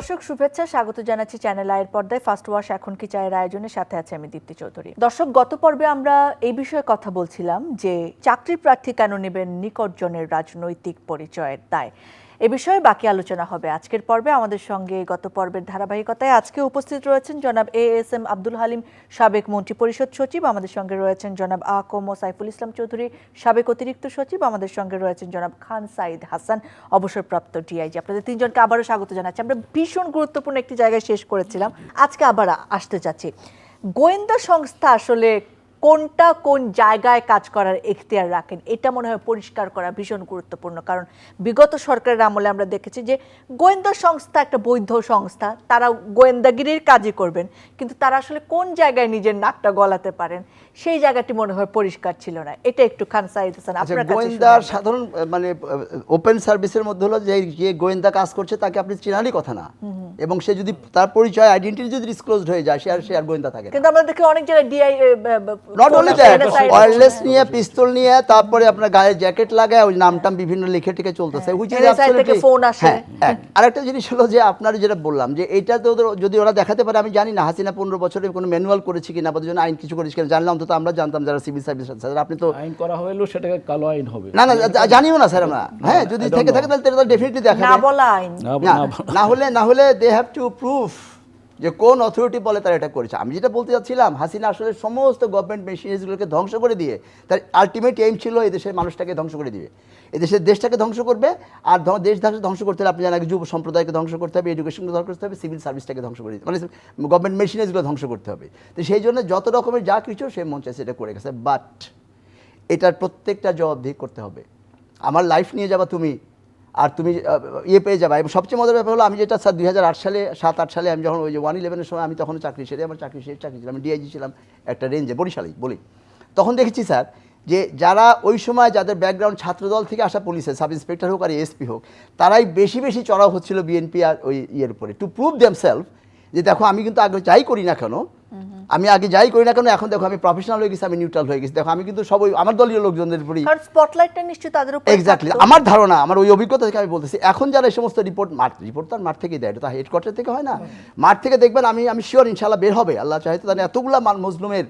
দর্শক শুভেচ্ছা, স্বাগত জানাচ্ছি চ্যানেল আয়ের পর্দায়। ফার্স্ট ওয়াশ এখন কি চায়ের আয়োজনে? সাথে আছে আমি দীপ্তি চৌধুরী। দর্শক, গত পর্বে আমরা এই বিষয়ে কথা বলছিলাম যে চাকরি প্রার্থী কেন নেবেন নিকটজনের রাজনৈতিক পরিচয়ের দায়? এ বিষয়ে বাকি আলোচনা হবে আজকের পর্বে। আমাদের সঙ্গে গত পর্বের ধারাবাহিকতায় আজকে উপস্থিত রয়েছেন জনাব A S M Abdul Halim, সাবেক মন্ত্রী পরিষদ সচিব। আমাদের সঙ্গে রয়েছেন জনাব আকম ও সাইফুল ইসলাম চৌধুরী, সাবেক অতিরিক্ত সচিব। আমাদের সঙ্গে রয়েছেন জনাব খান সাইদ হাসান, অবসরপ্রাপ্ত ডিআইজি। আপনাদের তিনজনকে আবারও স্বাগত জানাচ্ছি। আমরা ভীষণ গুরুত্বপূর্ণ একটি জায়গায় শেষ করেছিলাম। আজকে আবার আসতে চাচ্ছি। গোয়েন্দা সংস্থা আসলে কোনটা কোন জায়গায় কাজ করার এখতিয়ার রাখেন, এটা মনে হয় পরিষ্কার করা ভীষণ গুরুত্বপূর্ণ। কারণ বিগত সরকারের আমলে আমরা দেখেছি যে গোয়েন্দা সংস্থা, একটা বৈধ সংস্থা, তারা গোয়েন্দাগিরির কাজই করবেন, কিন্তু তারা আসলে কোন জায়গায় নিজের নাকটা গলাতে পারেন? সেই জায়গাটি মনে হয় পরিষ্কার ছিল না। এটা একটু খান সাইদ হাসান আচ্ছা আপনার কাছে গোয়েন্দার সাধারণ মানে ওপেন সার্ভিসের মধ্যে হলো যে যে গোয়েন্দা কাজ করছে তাকে আপনি চেনারই কথা না। এবং সে যদি তার পরিচয় আইডেন্টিটি যদি ডিসক্লোজড হয়ে যায় সে আর সে আর গোয়েন্দা থাকে কিন্তু আমরা দেখি অনেক জায়গায় ডিআই নট অনলি দ্যাট ওয়্যারলেস নিয়ে পিস্তল নিয়ে তারপরে আপনার গায়ে জ্যাকেট লাগায় ওই নামটাম বিভিন্ন লিখে টিকে চলতেছে হুইচ ইজ থেকে phone আসে। হ্যাঁ আরেকটা জিনিস হলো যে আপনার যেটা বললাম যে এটা তো যদি ওরা দেখাতে পারে আমি জানি না হাসিনা পনেরো বছরে কোনো ম্যানুয়াল করেছে কিনা বা ওদের জন্য আইন কিছু করেছে কিনা জানলাম অন্তত আমরা জানতাম যারা সিভিল সার্ভিস স্যার আপনি তো আইন করা হলো সেটাকে কালো আইন হবে। না না জানিও না স্যার আমরা। হ্যাঁ যদি থেকে থাকে তাহলে তো ডেফিনেটলি না বলা আইন। না না না না হলে না হলে দে হ্যাভ টু প্রুফ যে কোন অথরিটি বলে তারা এটা করেছে। আমি যেটা বলতে চাচ্ছিলাম হাসিনা আসলে সমস্ত গভর্নমেন্ট মেশিনারিজগুলোকে ধ্বংস করে দিয়ে তার আলটিমেট এইম ছিল দেশের মানুষটাকে ধ্বংস করে দিবে। এদেশের দেশটাকে ধ্বংস করবে আর দেশ ধ্বংস- ধ্বংস করতে হলে আপনি জানেন যুব সম্প্রদায়কে ধ্বংস করতে হবে এডুকেশনকে ধ্বংস করতে হবে সিভিল সার্ভিসটাকে ধ্বংস করে দিতে মানে গভর্নমেন্ট মেশিনারিজগুলো ধ্বংস করতে হবে। তো সেই জন্য যত রকমের যা কিছু সে মন চাইছে এটা করে গেছে। বাট এটার প্রত্যেকটা জবাবদিহি করতে হবে। আমার লাইফ নিয়ে যাবা তুমি আর তুমি ইয়ে পেয়ে যাবে। এবং সবচেয়ে মজার ব্যাপার হলো, আমি যেটা স্যার দুই হাজার আট সালে, সাত আট সালে আমি যখন ওই যে ওয়ান ইলেভেনের সময় আমি তখন চাকরি সেরে আমার চাকরি শেষ চাকরি ছিলাম ডিআইজি ছিলাম একটা রেঞ্জে বরিশালেই বলি। তখন দেখেছি স্যার যে যারা ওই সময় যাদের ব্যাকগ্রাউন্ড ছাত্রদল থেকে আসা পুলিশের সাব ইন্সপেক্টর হোক আর এসপি হোক, তারাই বেশি বেশি চড়াও হচ্ছিল বিএনপি আর ওই ইয়ের উপরে। টু প্রুভ দেম সেলফ যে দেখো আমি কিন্তু আগে যাই করি না কেন আমি আগে যাই করি না কেন এখন দেখো আমি প্রফেশনাল হয়ে গেছি আমি নিউট্রাল হয়ে গেছি। দেখো আমি কিন্তু সব আমার দলীয় লোকজনদের উপরই কারণ স্পটলাইটটা নিশ্চয়ই তাদের উপর এক্স্যাক্টলি আমার ধারণা আমার ওই অভিজ্ঞতা থেকে আমি বলতেছি এখন যারা এই সমস্ত রিপোর্ট মাঠ রিপোর্ট তার মাঠ থেকেই দেয় এটা হেডকোয়ার্টার থেকে হয় না। মাঠ থেকে দেখবেন আমি আমি শিওর ইনশাল্লাহ বের হবে। আল্লাহ চাইতে তাহলে এতগুলা মান মজলুমের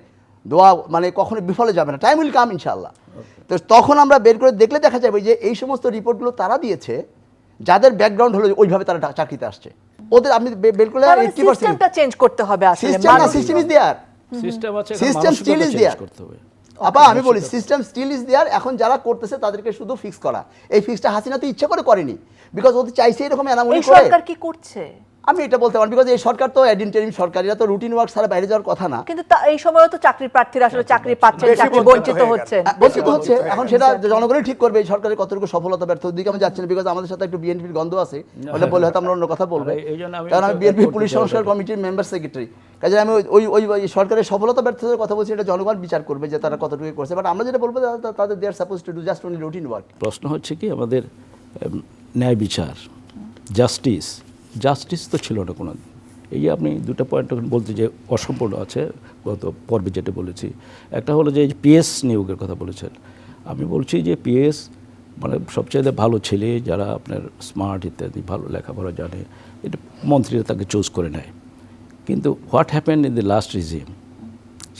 দোয়া মানে কখনো বিফলে যাবে না। টাইম উইল কাম ইনশাল্লাহ তো তখন আমরা বের করে দেখলে দেখা যাবে যে এই সমস্ত রিপোর্টগুলো তারা দিয়েছে যাদের ব্যাকগ্রাউন্ড হলো ওইভাবে তারা চাকরিতে আসছে। ওদের আমি বিলকুল বের করলে সিস্টেমটা চেঞ্জ করতে হবে আসলে সিস্টেম না সিস্টেম ইজ দেয়ার সিস্টেম আছে সিস্টেম স্টিল ইজ দেয়ার করতে হবে। আপা আমি বলি সিস্টেম স্টিল ইজ দেয়ার এখন যারা করতেছে তাদেরকে শুধু ফিক্স করা। এই ফিক্সটা হাসিনা তো ইচ্ছা করে করেনি। বিকজ ওদের চাইছে এরকম এনামুনি করে। সরকার কি করছে? আমি এটা বলতে পারি বিকজ এই সরকার তো অ্যাডিনটেরিম সরকার এরা তো রুটিন ওয়ার্ক ছাড়া বাইরে যাওয়ার কথা না। কিন্তু এই সময়ও তো চাকরি প্রার্থীরা আসলে চাকরি পাচ্ছেন চাকরি বঞ্চিত আহ, বঞ্চিত হচ্ছে। এখন সেটা জনগণই ঠিক করবে এই সরকারের কতটুকু সফলতা ব্যর্থ দিকে আমি যাচ্ছি না বিকজ আমাদের সাথে একটু বিএনপির গন্ধ আছে। ওটা বলে হয়তো আমরা অন্য কথা বলব। কারণ আমি বিএনপি পুলিশ সংস্কার কমিটির মেম্বার সেক্রেটারি কাজে আমি ওই- ওই ওই ওই সরকারের সফলতা ব্যর্থতার কথা বলছি এটা জনগণ বিচার করবে যে তারা কতটুকু করছে। বাট আমরা যেটা বলব তাদের they are suppose to do just only routine work প্রশ্ন হচ্ছে কি আমাদের ন্যায় বিচার জাস্টিস জাস্টিস তো ছিল না কোনো। এই যে আপনি দুটো পয়েন্ট বলতে যে অসম্পূর্ণ আছে, গত পর্বে যেটা বলেছি। একটা হলো যে পিএস নিয়োগের কথা বলেছেন। আমি বলছি যে পিএস মানে সবচেয়ে ভালো ছেলে যারা আপনার স্মার্ট ইত্যাদি, ভালো লেখাপড়া জানে, এটা মন্ত্রীরা তাকে চুজ করে নেয়। কিন্তু what happen in the last regime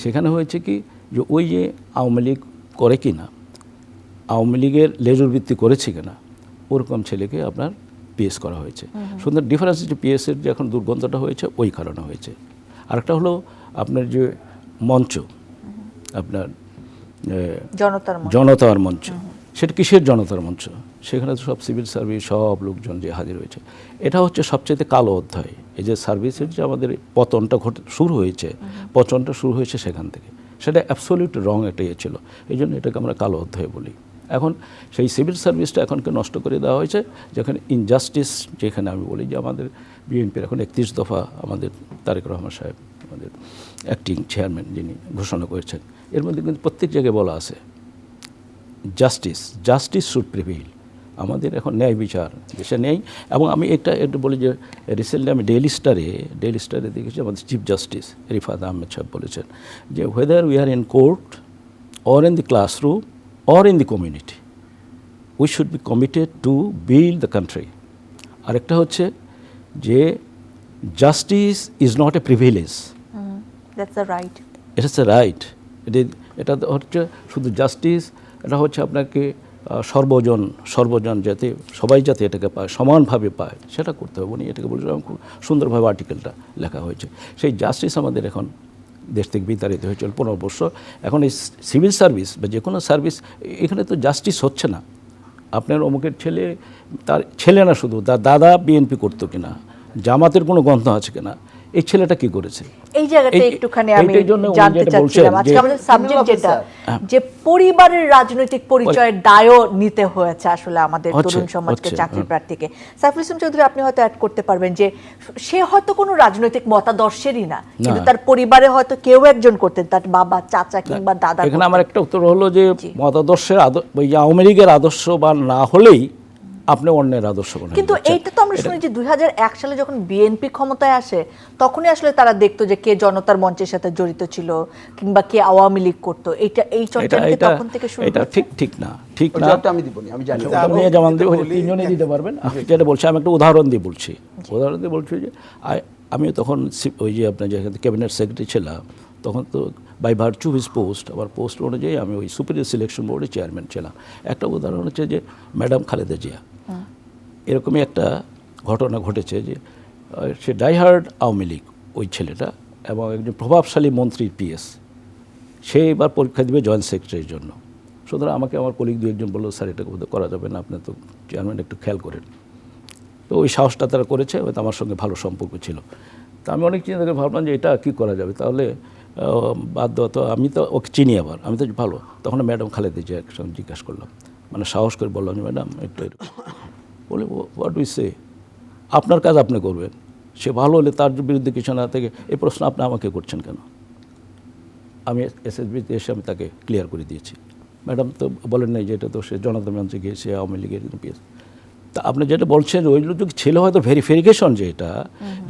সেখানে হয়েছে কি যে ওই যে আওয়ামী লীগ করে কি না আওয়ামী লীগের লেজুর ভিত্তি করেছে কিনা, ওরকম ছেলেকে আপনার পিএস করা হয়েছে। সুন্দর ডিফারেন্স যে পিএসের যে এখন দুর্গন্ধটা হয়েছে ওই কারণে হয়েছে। আরেকটা হলো আপনার যে মঞ্চ আপনার জনতার জনতার মঞ্চ। সেটা কিসের জনতার মঞ্চ? সেখানে তো সব সিভিল সার্ভিস সব লোকজন যে হাজির হয়েছে। এটা হচ্ছে সবচেয়ে কালো অধ্যায়। এই যে সার্ভিসের যে আমাদের পতনটা ঘটে শুরু হয়েছে পতনটা শুরু হয়েছে সেখান থেকে। সেটা অ্যাবসলিউট রং একটা ইয়ে ছিল। এই জন্য এটাকে আমরা কালো অধ্যায় বলি। এখন সেই সিভিল সার্ভিসটা এখনকে নষ্ট করে দেওয়া হয়েছে, যেখানে ইনজাস্টিস যেখানে আমি বলি যে আমাদের বিএনপির এখন একত্রিশ দফা আমাদের তারেক রহমান সাহেব, আমাদের অ্যাক্টিং চেয়ারম্যান যিনি ঘোষণা করেছেন। এর মধ্যে কিন্তু প্রত্যেক জায়গায় বলা আছে জাস্টিস জাস্টিস শুড প্রিভেইল আমাদের এখন ন্যায় বিচার দেশে নেই এবং আমি একটা একটু বলি যে রিসেন্টলি আমি ডেইলি স্টারে ডেইলি স্টারে দেখেছি আমাদের চিফ জাস্টিস রিফাত আহমেদ সাহেব বলেছেন যে whether we are in court or in the classroom or in the community we should be committed to build the country আরেকটা হচ্ছে যে justice is not a privilege right এটা হচ্ছে রাইট এটা হচ্ছে শুধু জাস্টিস এটা হচ্ছে আপনাকে সর্বজন সর্বজন যাতে সবাই যাতে এটাকে পায় সমানভাবে পায় সেটা করতে হবে। উনি এটাকে বলেছিলাম খুব সুন্দরভাবে আর্টিকেলটা লেখা হয়েছে। সেই জাস্টিস আমাদের এখন দেশ থেকে বিতাড়িত হয়েছিল পনেরো বছর। এখন এই সিভিল সার্ভিস বা যে কোনো সার্ভিস, এখানে তো জাস্টিস হচ্ছে না। আপনার অমুকের ছেলে, তার ছেলে না শুধু, তার দাদা বিএনপি করতো কিনা, জামাতের কোনো গন্ধ আছে কিনা এই ছেলেটা কি করেছে? এই জায়গাতে একটুখানি আমি জানতে চাচ্ছিলাম। আজকে আমাদের সাবজেক্ট যেটা যে পরিবারের রাজনৈতিক পরিচয়ের দায়ও নিতে হয়েছে আসলে আমাদের তরুণ সমাজকে চাকরি প্রার্থীকে। সাইফুল ইসলাম চৌধুরী আপনি হয়তো অ্যাড করতে পারবেন যে সে হয়তো কোনো রাজনৈতিক মতাদর্শেরই না কিন্তু তার পরিবারে হয়তো কেউ একজন করতেন তার বাবা চাচা কিংবা দাদা এখানে আমার একটা উত্তর হলো যে মতাদর্শের আদ- ওই যে আওয়ামী লীগের আদর্শ বা না হলেই আপনি অন্যের আদর্শবান হয়ে কিন্তু এইটা তো আমরা শুনি যে দুই হাজার এক সালে যখন বিএনপি ক্ষমতায় আসে তখনই আসলে তারা দেখতো যে কে জনতার মঞ্চের সাথে জড়িত ছিল কিংবা কে আওয়ামী লীগ করতো। এইটা এই এটা তখন থেকে শুরু এটা ঠিক ঠিক না ঠিক না। আমি দিবনি আমি জানি। নিয়ে যেমন তিনজনে দিতে পারবেন? আমি যেটা বলছি আমি একটা উদাহরণ দিয়ে বলছি। উদাহরণ দিয়ে বলছি যে আমি তখন ওই যে আপনার যেখানে ক্যাবিনেট সেক্রেটারি ছিলাম তখন তো বাই ভার্চু হিজ পোস্ট আমার পোস্ট অনুযায়ী আমি ওই সুপিরিয়র সিলেকশন বোর্ডের চেয়ারম্যান ছিলাম। একটা উদাহরণ হচ্ছে যে ম্যাডাম খালেদা জিয়া। এরকমই একটা ঘটনা ঘটেছে যে সে ডাইহার্ড আওয়ামী লীগ ওই ছেলেটা এবং একজন প্রভাবশালী মন্ত্রীর পিএস সে এবার পরীক্ষা দিবে জয়েন্ট সেক্রেটারির জন্য। সুতরাং আমাকে আমার কলিগ দু একজন বলল স্যার এটা বোধহয় করা যাবে না আপনি তো চেয়ারম্যান একটু খেয়াল করেন। তো ওই সাহসটা তারা করেছে আমার সঙ্গে ভালো সম্পর্ক ছিল। তো আমি অনেক চিন্তা করে ভাবলাম যে এটা কী করা যাবে? তাহলে আহ, বাধ্য তো আমি তো ওকে চিনি আবার আমি তো ভালো। তখন ম্যাডাম খালেদি যে একসঙ্গে জিজ্ঞাসা করলাম। মানে সাহস করে বললাম যে ম্যাডাম একটু। বলে হোয়াট উই সে আপনার কাজ আপনি করবেন। সে ভালো হলে তার বিরুদ্ধে কিছু না থেকে এই প্রশ্ন আপনি আমাকে করছেন কেন? আমি এসএসবিতে এসে আমি তাকে ক্লিয়ার করে দিয়েছি। ম্যাডাম তো বলেন নাই যে এটা তো সে জনতা মঞ্চে গিয়েছে আওয়ামী লীগের পিএস তা আপনি যেটা বলছেন ওই লোক ছিল হয়তো ভেরিফিকেশন যে এটা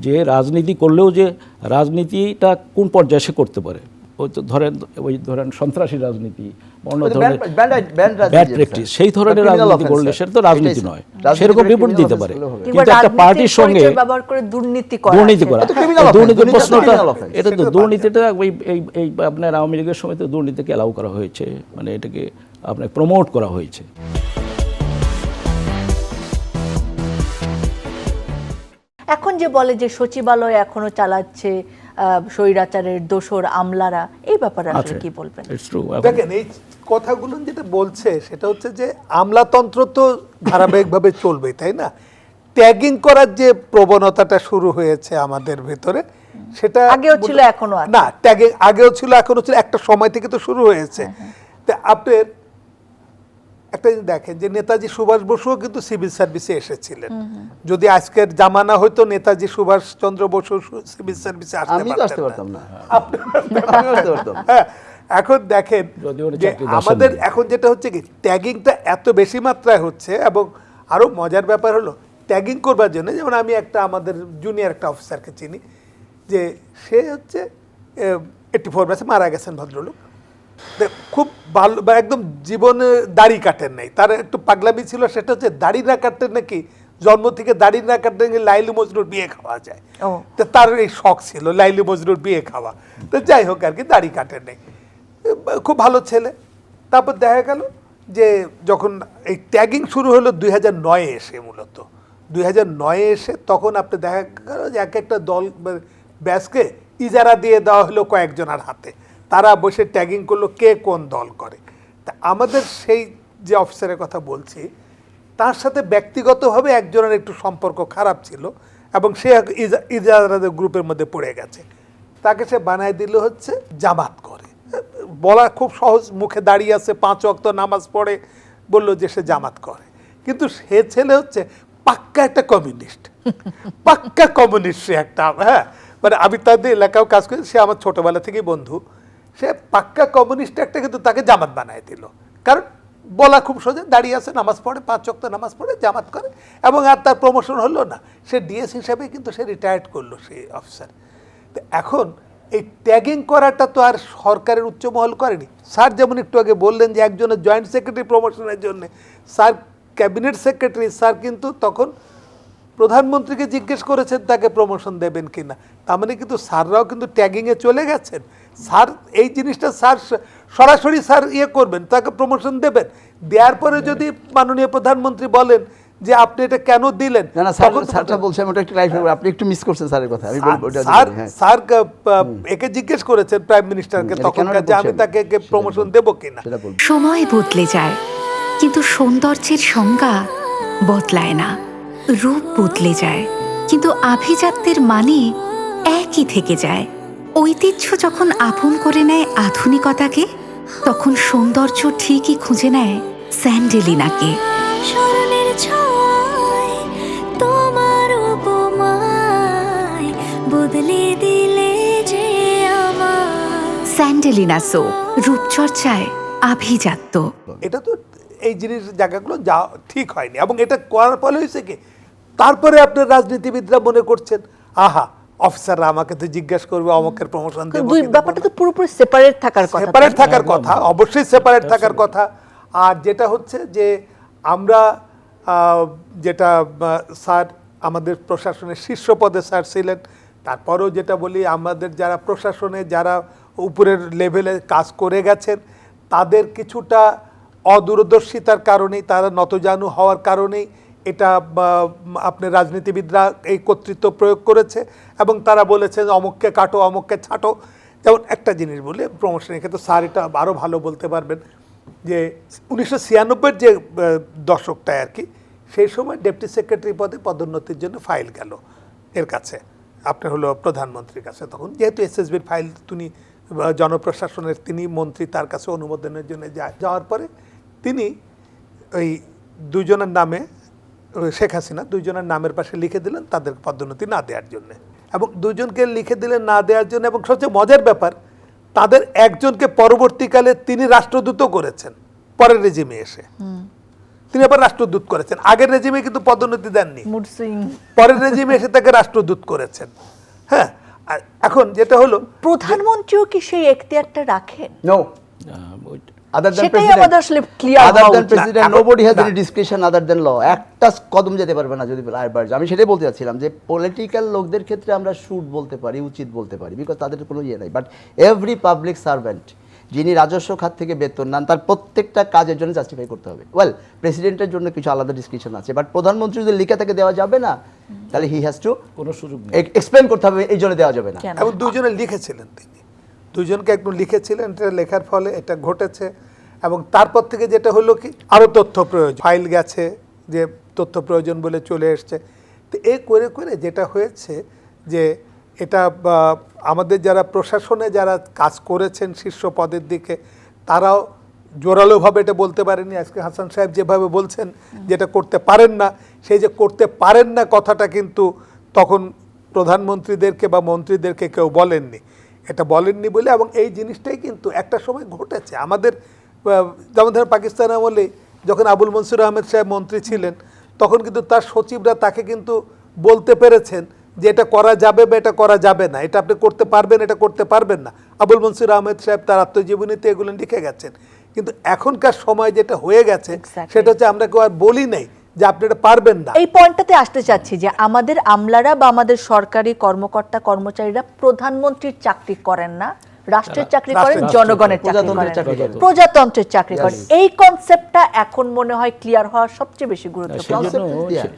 যে রাজনীতি করলেও যে রাজনীতিটা কোন পর্যায়ে সে করতে পারে। ওই তো ধরেন ওই ধরেন সন্ত্রাসী রাজনীতি অন্য ধরনের ব্যাড প্র্যাকটিস সেই ধরনের রাজনীতি করলে সেটা তো রাজনীতি নয়। সেরকম রিপোর্ট দিতে পারে। কিন্তু একটা পার্টির সঙ্গে পরিচয় ব্যবহার করে দুর্নীতি করা দুর্নীতি করা। দুর্নীতির প্রশ্নটা এটা তো দুর্নীতিটা ওই এই এই আপনার আওয়ামী লীগের সময় তো দুর্নীতিকে অ্যালাউ করা হয়েছে। মানে এটাকে আপনার প্রমোট করা হয়েছে। এখন যে বলে যে সচিবালয় এখনও চালাচ্ছে স্বৈরাচারের দোসর আমলারা এই ব্যাপারে আসলে কি বলবেন? দেখেন এই কথাগুলো যেটা বলছে সেটা হচ্ছে যে আমলাতন্ত্র তো ধারাবাহিকভাবে চলবে তাই না? ট্যাগিং করার যে প্রবণতাটা শুরু হয়েছে আমাদের ভেতরে সেটা আগেও ছিল, এখনও না ট্যাগিং আগেও ছিল এখনও ছিল একটা সময় থেকে তো শুরু হয়েছে। হ্যাঁ, তা আপনার একটা জিনিস দেখেন যে নেতাজি সুভাষ বসুও কিন্তু সিভিল সার্ভিসে এসেছিলেন। যদি আজকের জামানা হয়তো নেতাজি সুভাষ চন্দ্র বসু সিভিল সার্ভিসে আসতে পারতাম না। হ্যাঁ, এখন দেখেন যে আমাদের এখন যেটা হচ্ছে কি ট্যাগিংটা এত বেশি মাত্রায় হচ্ছে এবং আরও মজার ব্যাপার হলো ট্যাগিং করবার জন্য যেমন আমি একটা আমাদের জুনিয়র একটা অফিসারকে চিনি যে সে হচ্ছে এইটি ফোর ব্যাচে মারা গেছেন ভদ্রলোক। খুব ভালো বা একদম জীবনে দাড়ি কাটেন নাই। তার একটু পাগলামি ছিল সেটা হচ্ছে দাড়ি না কাটতেন নাকি জন্ম থেকে দাড়ি না কাটতে লাইলু মজরুর বিয়ে খাওয়া যায়। তো তার এই শখ ছিল লাইলু মজরুর বিয়ে খাওয়া। তো যাই হোক আর কি দাড়ি কাটেন নাই। খুব ভালো ছেলে। তারপর দেখা গেল যে যখন এই ট্যাগিং শুরু হলো দুই হাজার নয়ে এসে মূলত। দুই হাজার নয়ে এসে তখন আপনি দেখা গেল যে এক একটা দল ব্যাসকে ইজারা দিয়ে দেওয়া হলো কয়েকজনের হাতে। তারা বসে ট্যাগিং করল কে কোন দল করে। তা আমাদের সেই যে অফিসারের কথা বলছি, তার সাথে ব্যক্তিগতভাবে একজনের একটু সম্পর্ক খারাপ ছিল এবং সে ইজারাদের গ্রুপের মধ্যে পড়ে গেছে। তাকে সে বানায় দিল হচ্ছে জামাত করে। বলা খুব সহজ, মুখে দাঁড়িয়ে আছে, পাঁচ অক্ত নামাজ পড়ে, বলল যে সে জামাত করে। কিন্তু সে ছেলে হচ্ছে পাক্কা একটা কমিউনিস্ট পাক্কা কমিউনিস্ট সে একটা হ্যাঁ। মানে আমি তাদের এলাকাও কাজ করি, সে আমার ছোটবেলা থেকেই বন্ধু। সে পাক্কা কমিউনিস্ট একটা কিন্তু তাকে জামাত বানায় দিল। কারণ বলা খুব সোজা দাঁড়িয়ে আছে, নামাজ পড়ে, পাঁচ অক্ত নামাজ পড়ে, জামাত করে এবং আর তার প্রমোশন হলো না। সে ডিএস হিসাবে কিন্তু সে রিটায়ার্ড করল সেই অফিসার তো এখন এই ট্যাগিং করাটা তো আর সরকারের উচ্চমহল করেনি। স্যার যেমন একটু আগে বললেন যে একজনের জয়েন্ট সেক্রেটারি প্রমোশনের জন্য, স্যার ক্যাবিনেট সেক্রেটারি স্যার কিন্তু তখন প্রধানমন্ত্রীকে জিজ্ঞেস করেছেন তাকে প্রমোশন দেবেন কিনা। তার মানে কিন্তু স্যাররাও কিন্তু ট্যাগিংয়ে চলে গেছেন। স্যার এই জিনিসটা স্যার সরাসরি স্যার ইয়ে করবেন তাকে প্রমোশন দেবেন। দেওয়ার পরে যদি মাননীয় প্রধানমন্ত্রী বলেন যে আপনি এটা কেন দিলেন না না স্যার স্যারটা বলছে আমি একটু ক্লারিফাই আপনি একটু মিস করছেন স্যারের কথা আমি বলব স্যার হ্যাঁ। স্যার একে জিজ্ঞেস করেছেন প্রাইম মিনিস্টারকে তখন যে আমি তাকে প্রমোশন। দেবো কিনা। সময় বদলে যায় কিন্তু সৌন্দর্যের সংজ্ঞা বদলায় না। রূপ বদলে যায় কিন্তু আভিজাত্যের মানে একই থেকে যায়। ঐতিহ্য যখন আপন করে নেয় আধুনিকতাকে তখন সৌন্দর্য ঠিকই খুঁজে নেয় স্যান্ডেলিনাকে। স্মরণের ছয় তোমার উপমায় বদলে দিলে যে আমার স্যান্ডেলিনা সো রূপচর্চায় আভিজাত্য। এটা তো এই জিনিস জায়গাগুলো যা ঠিক হয়নি এবং এটা করার ফলে হয়েছে কি? তারপরে আপনার রাজনীতিবিদরা মনে করছেন আহা অফিসাররা আমাকে তো জিজ্ঞেস করবে অমকের প্রমোশন দেবো দুই ব্যাপারটা তো পুরোপুরি সেপারেট থাকার কথা। সেপারেট থাকার কথা অবশ্যই সেপারেট থাকার কথা। আর যেটা হচ্ছে যে আমরা যেটা স্যার আমাদের প্রশাসনের শীর্ষ পদে স্যার ছিলেন তারপরেও যেটা বলি আমাদের যারা প্রশাসনে যারা উপরের লেভেলে কাজ করে গেছেন তাদের কিছুটা অদূরদর্শিতার কারণেই, তারা নতজানু হওয়ার কারণেই এটা আপনার রাজনীতিবিদরা এই কর্তৃত্ব প্রয়োগ করেছে এবং তারা বলেছে যে অমুককে কাটো, অমুককে ছাটো। যেমন একটা জিনিস বলে প্রমোশনের ক্ষেত্রে স্যার এটা আরও ভালো বলতে পারবেন যে উনিশশো ছিয়ানব্বইয়ের যে দশকটায় আর কি, সেই সময় ডেপুটি সেক্রেটারি পদে পদোন্নতির জন্য ফাইল গেল এর কাছে। আপনার হলো প্রধানমন্ত্রীর কাছে তখন। যেহেতু এসএসবির ফাইল তিনি জনপ্রশাসনের, তিনি মন্ত্রী তার কাছে অনুমোদনের জন্য যায় যাওয়ার পরে তিনি ওই দুজনের নামে শেখ হাসিনা দুইজনের নামের পাশে লিখে দিলেন তাদের পদোন্নতি না দেওয়ার জন্য। এবং দুজনকে লিখে দিলেন না দেওয়ার জন্য এবং সবচেয়ে মজার ব্যাপার তাদের একজনকে পরবর্তীকালে তিনি রাষ্ট্রদূতও করেছেন পরের রেজিমে এসে। তিনি আবার রাষ্ট্রদূত করেছেন। আগের রেজিমে কিন্তু পদোন্নতি দেননি। পরের রেজিমে এসে তাকে রাষ্ট্রদূত করেছেন। হ্যাঁ আর এখন যেটা হলো প্রধানমন্ত্রীও কি সেই এখতিয়ারটা রাখেন? নো আহ, ওইটা- other than সেটাই আমাদের আসলে clear other হওয়া than উচিত। president, না, nobody has না। any discretion other than law. একটা কদম যেতে পারবে না যদি বাড়ছে আমি সেটাই বলতে চাচ্ছিলাম যে পলিটিক্যাল লোকদের ক্ষেত্রে আমরা শুট বলতে পারি উচিত বলতে পারি বিকজ তাদের কোনো ইয়ে নাই বাট এভরি পাবলিক সার্ভেন্ট যিনি রাজস্ব খাত থেকে বেতন নেন তার প্রত্যেকটা কাজের জন্য জাস্টিফাই করতে হবে ওয়েল প্রেসিডেন্টের জন্য কিছু আলাদা ডিসক্রিপশন আছে বাট প্রধানমন্ত্রী যদি লিখে থেকে দেওয়া যাবে না তাহলে হি হ্যাজ টু কোনো সুযোগ এক্সপ্লেন করতে হবে এই জন্য দেওয়া যাবে না এবং দুজনে লিখেছিলেন তিনি দুজনকে একদম লিখেছিলেন, এটা লেখার ফলে এটা ঘটেছে। এবং তারপর থেকে যেটা হলো কি আরও তথ্য প্রয়োজন। ফাইল গেছে যে তথ্য প্রয়োজন বলে চলে এসছে। তো এ করে করে যেটা হয়েছে যে এটা আমাদের যারা প্রশাসনে যারা কাজ করেছেন শীর্ষ পদের দিকে, তারাও জোরালোভাবে এটা বলতে পারেনি। আজকে হাসান সাহেব যেভাবে বলছেন যেটা করতে পারেন না, সেই যে করতে পারেন না কথাটা কিন্তু তখন প্রধানমন্ত্রীদেরকে বা মন্ত্রীদেরকে কেউ বলেননি। এটা বলেননি বলে এবং এই জিনিসটাই কিন্তু একটা সময় ঘটেছে। আমাদের যেমন ধরেন পাকিস্তান আমলে যখন আবুল মনসুর আহমেদ সাহেব মন্ত্রী ছিলেন তখন কিন্তু তার সচিবরা তাকে কিন্তু বলতে পেরেছেন যে এটা করা যাবে বা এটা করা যাবে না। এটা আপনি করতে পারবেন এটা করতে পারবেন না। আবুল মনসুর আহমেদ সাহেব তার আত্মজীবনীতে এগুলো লিখে গেছেন। কিন্তু এখনকার সময় যেটা হয়ে গেছে সেটা হচ্ছে আমরা কেউ আর বলি নাই। যে আপনি এটা পারবেন না। এই পয়েন্টটাতে আসতে চাচ্ছি যে আমাদের আমলারা বা আমাদের সরকারি কর্মকর্তা, কর্মচারীরা প্রধানমন্ত্রীর চাকরি করেন না। রাষ্ট্রের চাকরি করেন জনগণের চাকরি প্রজাতন্ত্রের করেন চাকরি করেন। প্রজাতন্ত্রের চাকরি করেন। এই কনসেপ্টটা এখন মনে হয় ক্লিয়ার হওয়া সবচেয়ে বেশি গুরুত্বপূর্ণ।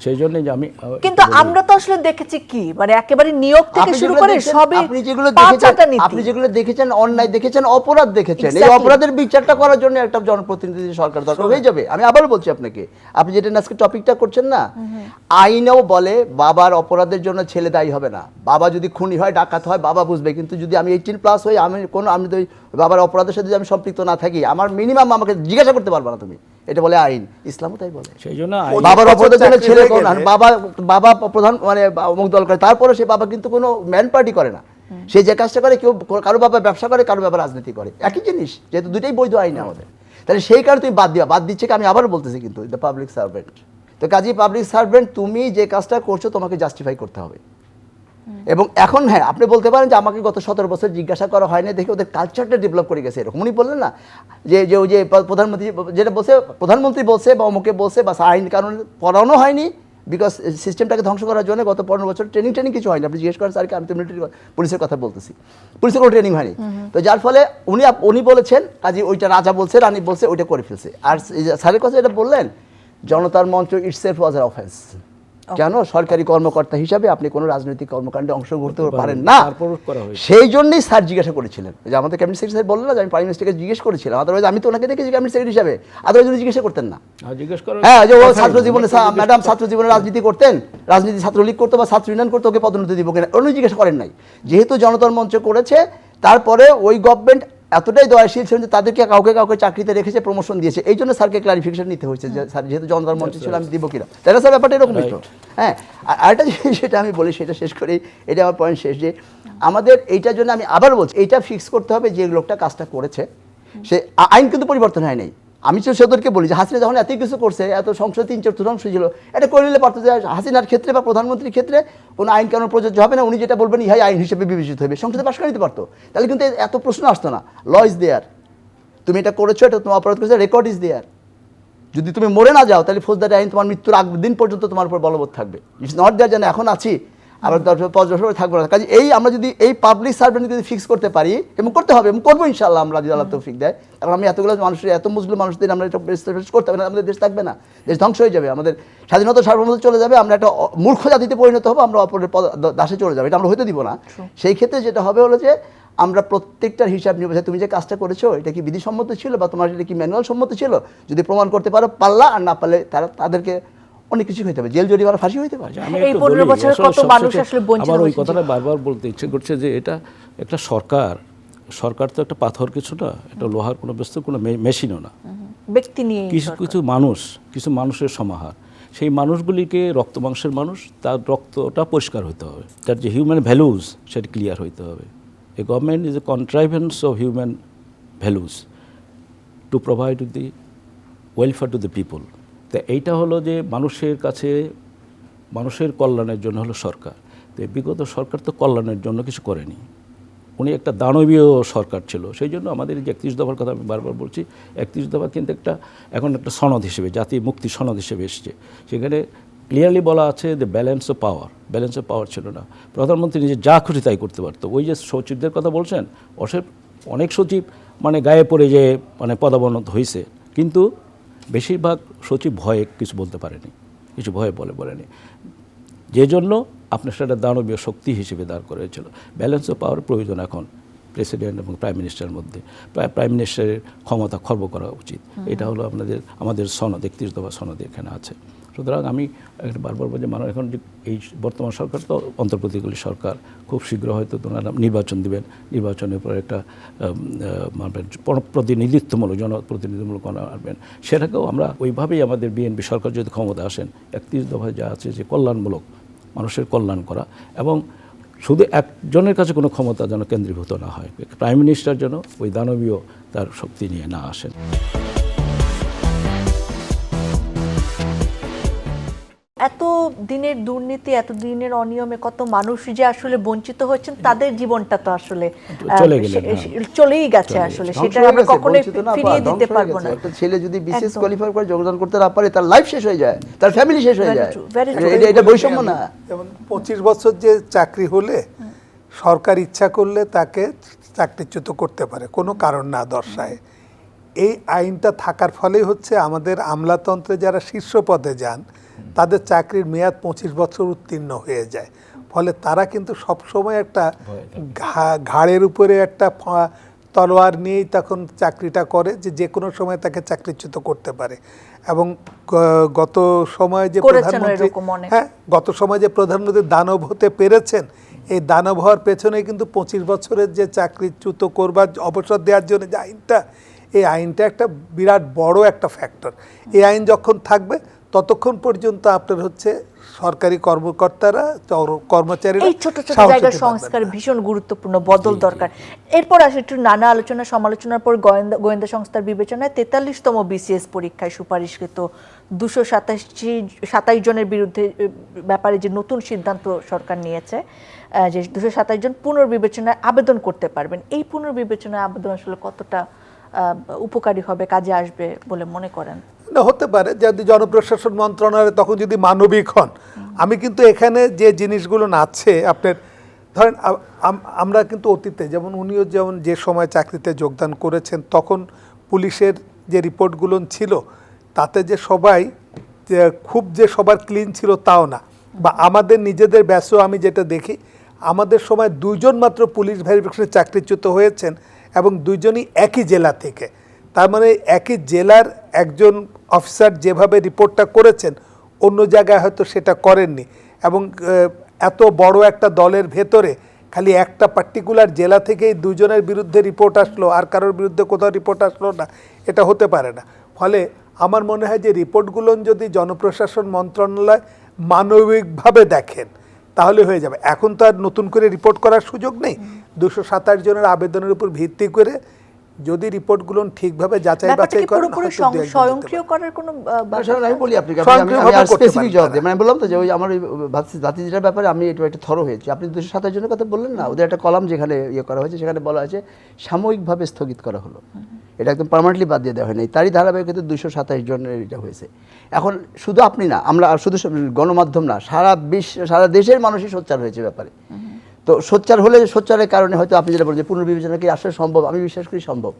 সেই জন্য আমি কিন্তু আমরা তো আসলে দেখেছি কি? মানে একেবারে নিয়োগ থেকে শুরু করে সবই আপনি যেগুলো দেখেছেন আপনি যেগুলো দেখেছেন অন্যায় দেখেছেন অপরাধ দেখেছেন এই অপরাধের বিচারটা করার জন্য একটা জনপ্রতিনিধি সরকার দরকার হয়ে যাবে। আমি আবার বলছি আপনাকে আপনি যেটা আজকে টপিকটা করছেন না আইনেও বলে বাবার অপরাধের জন্য ছেলে দায়ী হবে না। বাবা যদি খুনি হয় ডাকাত হয় বাবা বুঝবে। কিন্তু যদি আমি এইটিন প্লাস হই আমি কোনো আমি তো বাবার অপরাধের সাথে যদি আমি সম্পৃক্ত না থাকি আমার মিনিমাম আমাকে জিজ্ঞাসা করতে পারবে না তুমি। এটা বলে আইন। ইসলামও তাই বলে। সেই জন্য বাবার অপরাধের জন্য ছেলে কোন গেলে- আর বাবা বাবা প্রধান মানে অমুক দল করে তারপরে সে বাবা কিন্তু কোনো ম্যান পার্টি করে না। সে যে কাজটা করে কেউ কারও বাবা ব্যবসা করে কারও বাবা রাজনীতি করে। একই জিনিস যেহেতু দুইটাই বৈধ আইন আমাদের। তাহলে সেই কারণে তুমি বাদ দিবা বাদ দিচ্ছে কি আমি আবার বলতেছি কিন্তু দ্য পাবলিক সার্ভেন্ট তো কাজী পাবলিক সার্ভেন্ট তুমি যে কাজটা করছ তোমাকে জাস্টিফাই করতে হবে। এবং এখন হ্যাঁ আপনি বলতে পারেন যে আমাকে গত সতেরো বছর জিজ্ঞাসা করা হয় না দেখে ওদের কালচারটা ডেভেলপ করে গেছে এরকম উনি বললেন না। যে যে ওই যে প্রধানমন্ত্রী যেটা বলছে প্রধানমন্ত্রী বলছে বা অমুকে বলছে বা আইন কানুন পড়ানো হয়নি বিকজ সিস্টেমটাকে ধ্বংস করার জন্য গত পনেরো বছর ট্রেনিং ট্রেনিং কিছু হয়নি। আপনি জিজ্ঞেস করেন স্যারকে আমি তো মিলিটারি পুলিশের কথা বলতেছি। পুলিশের কোনো ট্রেনিং হয়নি। তো যার ফলে উনি উনি বলেছেন কাজে ওইটা রাজা বলছে রানী বলছে ওইটা করে ফেলছে। আর স্যারের কথা এটা বললেন জনতার মঞ্চ ইটসেলফ ওয়াজ অফেন্স কেন সরকারি কর্মকর্তা হিসাবে আপনি কোনো রাজনৈতিক কর্মকাণ্ডে অংশগ্রহণ করতে পারেন না। সেই জন্যই স্যার জিজ্ঞাসা করেছিলেন। যে আমাদের ক্যাবিনেট সেক্রেটারি বললেন না যে আমি প্রাইম মিনিস্টারকে জিজ্ঞেস করেছিলাম। আদারওয়াইজ আমি তো ওনাকে দেখেছি ক্যাবিনেট সেক্রেটারি হিসাবে। আদারওয়াইজ উনি জিজ্ঞাসা করতেন না। করেন হ্যাঁ যে ও ছাত্র জীবনে ম্যাডাম ছাত্র জীবনে রাজনীতি করতেন রাজনীতি ছাত্রলীগ করতো বা ছাত্র ইউনিয়ন করতো ওকে পদোন্নতি দিব কিনা উনি জিজ্ঞাসা করেন নাই। যেহেতু জনতার মঞ্চ করেছে তারপরে ওই গভর্নমেন্ট এতটাই দয়াশীল ছিলেন যে তাদেরকে কাউকে কাউকে চাকরিতে রেখেছে প্রমোশন দিয়েছে। এই জন্য স্যারকে ক্লারিফিকেশন নিতে হয়েছে যে স্যার যেহেতু জনতার মঞ্চে ছিল আমি দিব কিনা। তাই না স্যার ব্যাপারটা এরকমই তো। হ্যাঁ আর আরেকটা জিনিস যেটা আমি বলি সেটা শেষ করেই এটা আমার পয়েন্ট শেষ যে আমাদের এইটার জন্য আমি আবার বলছি এইটা ফিক্স করতে হবে যে লোকটা কাজটা করেছে। সে আইন কিন্তু পরিবর্তন হয় নাই। আমি তো সেদেরকে বলি যে হাসিনা যখন এত কিছু করছে, এত সংসদ তিন চতুর্থাংশ ছিল, এটা করে নিলে পারতো যে হাসিনার ক্ষেত্রে বা প্রধানমন্ত্রীর ক্ষেত্রে কোনো আইন কানুন প্রযোজ্য হবে না, উনি যেটা বলবেন ইহাই আইন হিসেবে বিবেচিত হবে সংসদে পাশ করে নিতে পারতো। তাহলে কিন্তু এত প্রশ্ন আসতো না। ল ইজ দেয়ার তুমি এটা করেছ, এটা তোমার অপরাধ করেছ রেকর্ড ইজ দেয়ার যদি তুমি মরে না যাও, তাহলে ফৌজদারি আইন তোমার মৃত্যুর আগ দিন পর্যন্ত তোমার উপর বলবৎ থাকবে। ইটস নট দেয়ার যেন এখন আছি। আবার দশ বছর, থাকব না। কাজে এই আমরা যদি এই পাবলিক সার্ভেন্ট যদি ফিক্স করতে পারি এবং করতে হবে এবং করব ইনশাল্লাহ আমরা যদি আল্লাহ তৌফিক দেয়। কারণ আমি এতগুলো মানুষের এত মুসলিম মানুষদের আমরা এটা করতে হবে না আমাদের দেশ থাকবে না দেশ ধ্বংস হয়ে যাবে আমাদের স্বাধীনতা সার্বভৌমত্ব চলে যাবে আমরা একটা মূর্খ জাতিতে পরিণত হব আমরা অপরের দাসে চলে যাবে এটা আমরা হতে দিব না। সেই ক্ষেত্রে যেটা হবে হলো যে আমরা প্রত্যেকটার হিসাব নিব যে তুমি যে কাজটা করেছ এটা কি বিধিসম্মত ছিল বা তোমার এটা কি ম্যানুয়াল সম্মত ছিল? যদি প্রমাণ করতে পারো পারলা আর না পারলে তারা তাদেরকে অনেক কিছু হইতে হবে জেল জরিমানা ফাঁসি হইতে পারে। আমি এই একটু 15 বলি, বছরে আসলে কত মানুষ আসলে বঞ্চিত আমার ওই কথাটা বারবার বলতে ইচ্ছে করছে যে এটা একটা সরকার সরকার তো একটা পাথর কিছু না এটা লোহার কোনো বস্তু কোনো মেশিনও না। ব্যক্তি নিয়ে কিছু কিছু মানুষ কিছু মানুষের সমাহার। সেই মানুষগুলিকে রক্ত মাংসের মানুষ তার রক্তটা পরিষ্কার হতে হবে। তার যে হিউম্যান ভ্যালুজ সেটা ক্লিয়ার হইতে হবে। A government is a contrivance of human values to provide the welfare to the people তো এইটা হলো যে মানুষের কাছে, মানুষের কল্যাণের জন্য হলো সরকার। তো বিগত সরকার তো কল্যাণের জন্য কিছু করেনি। উনি একটা দানবীয় সরকার ছিল। সেই জন্য আমাদের যে একত্রিশ দফার কথা আমি বারবার বলছি, একত্রিশ দফা কিন্তু একটা, এখন একটা সনদ হিসেবে, জাতি মুক্তি সনদ হিসেবে এসছে। সেখানে ক্লিয়ারলি বলা আছে যে balance of power balance of power ছিল না। প্রধানমন্ত্রী নিজে যা খুশি তাই করতে পারতো। ওই যে সচিবদের কথা বলছেন অসের অনেক সচিব মানে গায়ে পড়ে যে মানে পদাবনত হয়েছে কিন্তু বেশিরভাগ সচিব ভয়ে কিছু বলতে পারেনি কিছু ভয়ে বলে বলেনি। যে জন্য আপনার সেটা দানবীয় শক্তি হিসেবে দাঁড় করেছিল। ব্যালেন্স অফ পাওয়ার প্রয়োজন এখন প্রেসিডেন্ট এবং প্রাইম মিনিস্টারের মধ্যে। প্রাইম মিনিস্টারের ক্ষমতা খর্ব করা উচিত। এটা হলো আপনাদের আমাদের সনদ একত্রিশ দফা সনদ এখানে আছে। সুতরাং আমি একটা বারবার বলছি মানুষ এখন যে এই বর্তমান সরকার, তো অন্তর্বর্তীকালীন সরকার খুব শীঘ্র হয়তো তোনারা নির্বাচন দিবেন। নির্বাচনের পর একটা প্রতিনিধিত্বমূলক জনপ্রতিনিধিমূলক আনবেন সেটাকেও আমরা ওইভাবেই আমাদের বিএনপি সরকার যদি ক্ষমতা আসেন, একত্রিশ দফায় যা আছে যে কল্যাণমূলক মানুষের কল্যাণ করা এবং শুধু একজনের কাছে কোনো ক্ষমতা যেন কেন্দ্রীভূত না হয়, প্রাইম মিনিস্টার যেন ওই দানবীয় তার শক্তি নিয়ে না আসেন। এত দিনের দুর্নীতি এত দিনের অনিয়মে কত মানুষ যে আসলে বঞ্চিত হচ্ছেন তাদের জীবনটা তো আসলে হ্যাঁ। চলেই গেছে আসলে সেটা আমরা গেছে, কখনোই ফিরিয়ে দিতে পারব না। একটা ছেলে যদি বিশেষ কোয়ালিফাই করে যোগদান করতে না পারে তার লাইফ শেষ হয়ে যায় তার ফ্যামিলি শেষ হয়ে যায়। এটা বৈষম্য না। যেমন পঁচিশ বছর যে চাকরি হলে সরকার ইচ্ছা করলে তাকে চাকরিচ্যুত করতে পারে কোনো কারণ না দর্শায়। এই আইনটা থাকার ফলেই হচ্ছে আমাদের আমলাতন্ত্রে যারা শীর্ষ পদে যান তাদের চাকরির মেয়াদ পঁচিশ বছর উত্তীর্ণ হয়ে যায়। ফলে তারা কিন্তু সবসময় একটা ঘাড়ের উপরে একটা তলোয়ার নিয়েই তখন চাকরিটা করে যে যে কোনো সময় তাকে চাকরিচ্যুত করতে পারে। এবং গত সময়ে যে প্রধানমন্ত্রী হ্যাঁ গত সময় যে প্রধানমন্ত্রী দানব হতে পেরেছেন এই দানব হওয়ার পেছনে কিন্তু পঁচিশ বছরের যে চাকরিচ্যুত করবার অবসর দেওয়ার জন্য যে আইনটা এই আইনটা একটা বিরাট বড় একটা ফ্যাক্টর এই আইন যখন থাকবে ততক্ষণ পর্যন্ত আপনার হচ্ছে সরকারি কর্মকর্তারা চর- কর্মচারীরা এই ছোট ছোট জায়গার সংস্কার ভীষণ গুরুত্বপূর্ণ বদল দরকার। এরপর আসে একটু নানা আলোচনা সমালোচনার পর গোয়েন্দা গোয়েন্দা সংস্থার বিবেচনায় তেতাল্লিশতম বিসিএস পরীক্ষায় সুপারিশকৃত দুশো সাতাশি সাতাইশ জনের বিরুদ্ধে ব্যাপারে যে নতুন সিদ্ধান্ত সরকার নিয়েছে যে দুশো সাতাইশ জন পুনর্বিবেচনায় আবেদন করতে পারবেন। এই পুনর্বিবেচনায় আবেদন আসলে কতটা আহ, উপকারী হবে কাজে আসবে বলে মনে করেন? না, হতে পারে, যদি জনপ্রশাসন মন্ত্রণালয় তখন যদি মানবিক হন। আমি কিন্তু এখানে যে জিনিসগুলো আছে আপনার ধরেন আম- আমরা কিন্তু অতীতে, যেমন উনিও যেমন যে সময় চাকরিতে যোগদান করেছেন, তখন পুলিশের যে রিপোর্টগুলো ছিল, তাতে যে সবাই, যে খুব যে সবার ক্লিন ছিল তাও না। বা আমাদের নিজেদের ব্যাসও আমি যেটা দেখি, আমাদের সময় দুইজন মাত্র পুলিশ ভেরিফিকেশনে চাকরিচ্যুত হয়েছেন এবং দুইজনই একই জেলা থেকে। তার মানে একই জেলার একজন অফিসার যেভাবে রিপোর্টটা করেছেন, অন্য জায়গায় হয়তো সেটা করেননি এবং এত বড় একটা দলের ভেতরে খালি একটা পার্টিকুলার জেলা থেকেই দুজনের বিরুদ্ধে রিপোর্ট আসলো, আর কারোর বিরুদ্ধে কোথাও রিপোর্ট আসলো না, এটা হতে পারে না। ফলে আমার মনে হয় যে রিপোর্টগুলো যদি জনপ্রশাসন মন্ত্রণালয় মানবিকভাবে দেখেন, তাহলে হয়ে যাবে। এখন তো আর নতুন করে রিপোর্ট করার সুযোগ নেই। দুশো সাতাশ জনের আবেদনের উপর ভিত্তি করে যদি রিপোর্টগুলো ঠিকভাবে যাচাই বাছাই করেন পুরোপুরি যেতে স্বয়ংক্রিয় করার কোনো ব্যাপার আমি বলি আপনাকে আমি- স্পেসিফিক জবাব। দিই। মানে বললাম তো যে ওই আমার ভাতিজিটার ব্যাপারে আমি একটু একটা থরো হয়েছি। আপনি দুশো সাতাশ জনের কথা বললেন না ওদের একটা কলাম যেখানে ইয়ে করা হয়েছে সেখানে বলা হয়েছে সাময়িকভাবে স্থগিত করা হলো। এটা একদম পার্মানেন্টলি বাদ দিয়ে দেওয়া হয়নি। তারই ধারাবাহিকতা দুশো সাতাশ জনের এটা হয়েছে। এখন শুধু আপনি না আমরা আর শুধু গণমাধ্যম না সারা বিশ্ব সারা দেশের মানুষই সোচ্চার হয়েছে ব্যাপারে। তো সোচ্চার হলে সোচ্চারের কারণে হয়তো আপনি যেটা বলেন যে পুনর্বিবেচনা কি আসলে সম্ভব? আমি বিশ্বাস করি সম্ভব।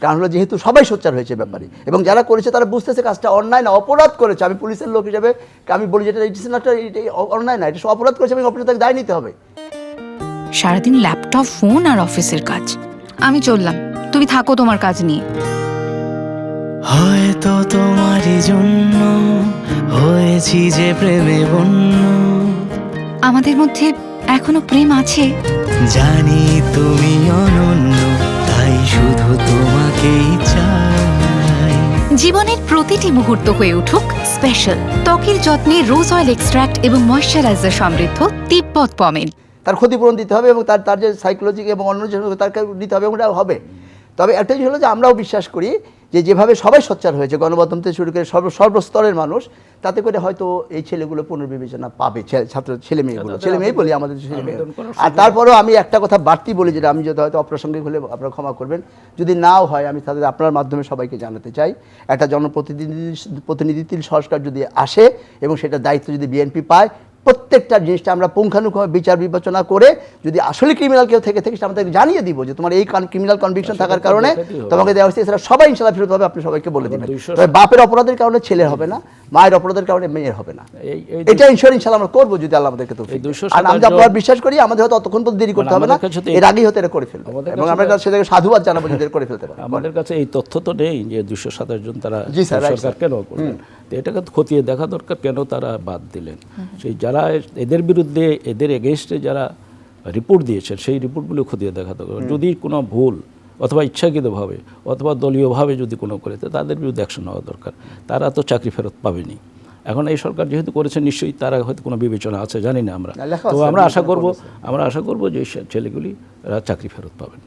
কারণ হলো যেহেতু সবাই সোচ্চার হয়েছে ব্যাপারে। এবং যারা করেছে তারা বুঝতেছে কাজটা অন্যায় না অপরাধ করেছে। আমি পুলিশের লোক হিসেবে আমি বলি যেটা ইট ইস নট অন্যায় না এটা সব অপরাধ করেছে এবং অপরাধ তাকে দায় নিতে হবে। সারাদিন ল্যাপটপ ফোন আর অফিসের কাজ। আমি চললাম। তুমি থাকো তোমার কাজ নিয়ে। হয়তো তোমারই জন্য হয়েছি যে প্রেমে বন্য। আমাদের মধ্যে এখনও প্রেম আছে? জানি তুমি অনন্য তাই শুধু তোমাকেই চাই। জীবনের প্রতিটি মুহূর্ত হয়ে উঠুক স্পেশাল ত্বকের যত্নে রোজ অয়েল এক্সট্রাক্ট এবং ময়শ্চারাইজার সমৃদ্ধ তিব্বত পমেন তার ক্ষতিপূরণ দিতে হবে এবং তার তার যে সাইকোলজিক এবং অন্য যে তাকে দিতে হবে ওটা হবে। তবে একটা জিনিস হলো যে আমরাও বিশ্বাস করি যে যেভাবে সবাই সোচ্চার হয়েছে গণমাধ্যম থেকে শুরু করে সর্ব সর্বস্তরের মানুষ তাতে করে হয়তো এই ছেলেগুলো পুনর্বিবেচনা পাবে ছাত্র ছেলে মেয়েগুলো ছেলে মেয়ে বলি আমাদের ছেলে মেয়ে। আর তারপরেও আমি একটা কথা বাড়তি বলি যেটা আমি যদি হয়তো অপ্রাসঙ্গিক হলে আপনারা ক্ষমা করবেন। যদি নাও হয় আমি তাদের আপনার মাধ্যমে সবাইকে জানাতে চাই। একটা জনপ্রতিনিধি প্রতিনিধিত্বশীল সংস্কার যদি আসে এবং সেটা দায়িত্ব যদি বিএনপি পায় প্রত্যেকটা জিনিসটা আমরা পুঙ্খানুপুঙ্খ বিচার বিবেচনা করে যদি আসলে ক্রিমিনাল কেউ থেকে থেকে সেটা আমাদেরকে জানিয়ে দিব যে তোমার এই ক্রিমিনাল কনভিকশন থাকার কারণে তোমাকে দেওয়া হচ্ছে এছাড়া সবাই ইনশাল্লাহ ফেরত হবে আপনি সবাইকে বলে দিবেন। তবে বাপের অপরাধের কারণে ছেলে হবে না মায়ের অপরাধের কারণে মেয়ের হবে না। এটা ইনশোর ইনশাল্লাহ আমরা করব যদি আল্লাহ আমাদেরকে তো আর আমি আপনার বিশ্বাস করি আমাদের হয়তো অতক্ষণ পর্যন্ত দেরি করতে মানে হবে না। এর আগেই হয়তো এটা করে ফেলবে। এবং আমরা তো- সেটাকে সাধুবাদ জানাব যদি করে ফেলতে পারে। আমাদের কাছে এই তথ্য তো নেই যে দুশো সাতাশ জন তারা জি স্যার, সরকার কেন করলেন তো এটাকে তো খতিয়ে দেখা দরকার কেন তারা বাদ দিলেন? সেই যারা এদের বিরুদ্ধে এদের এগেনস্টে যারা রিপোর্ট দিয়েছেন সেই রিপোর্টগুলো খতিয়ে দেখা দরকার। যদি কোনো ভুল অথবা ইচ্ছাকৃতভাবে অথবা দলীয়ভাবে যদি কোনো করে তাদের বিরুদ্ধে অ্যাকশন হওয়া দরকার। তারা তো চাকরি ফেরত পাবেনি। এখন এই সরকার যেহেতু করেছে নিশ্চয়ই তারা হয়তো কোনো বিবেচনা আছে জানি না আমরা। তো আমরা আশা করব আমরা আশা করব যে ছেলেগুলি চাকরি ফেরত পাবেন।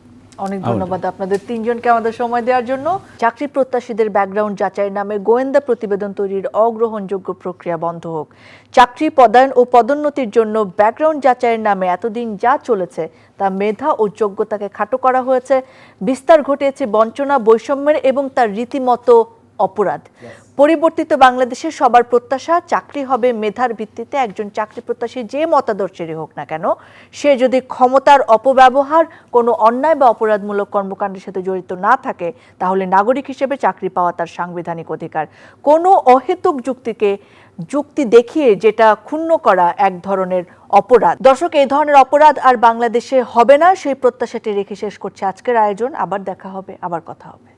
অনেক ধন্যবাদ আপনাদের তিনজনকে আমাদের সময় দেওয়ার জন্য। চাকরি প্রত্যাশীদের ব্যাকগ্রাউন্ড যাচাইয়ের নামে গোয়েন্দা প্রতিবেদন তৈরির অগ্রহণযোগ্য প্রক্রিয়া বন্ধ হোক। চাকরি পদায়ন ও পদোন্নতির জন্য ব্যাকগ্রাউন্ড যাচাইয়ের নামে এতদিন যা চলেছে তা মেধা ও যোগ্যতাকে খাটো করা হয়েছে। বিস্তার ঘটিয়েছে বঞ্চনা বৈষম্যের এবং তার রীতিমতো অপরাধ। পরিবর্তিত বাংলাদেশে সবার প্রত্যাশা চাকরি হবে মেধার ভিত্তিতে একজন চাকরি প্রত্যাশী যে মতাদর্শেরই হোক না কেন সে যদি ক্ষমতার অপব্যবহার কোনো অন্যায় বা অপরাধমূলক কর্মকাণ্ডের সাথে জড়িত না থাকে তাহলে নাগরিক হিসেবে চাকরি পাওয়া তার সাংবিধানিক অধিকার। কোনো অহেতুক যুক্তিকে যুক্তি দেখিয়ে যেটা ক্ষুণ্ণ করা এক ধরনের অপরাধ। দর্শক এই ধরনের অপরাধ আর বাংলাদেশে হবে না সেই প্রত্যাশাটি রেখে শেষ করছে আজকের আয়োজন। আবার দেখা হবে আবার কথা হবে।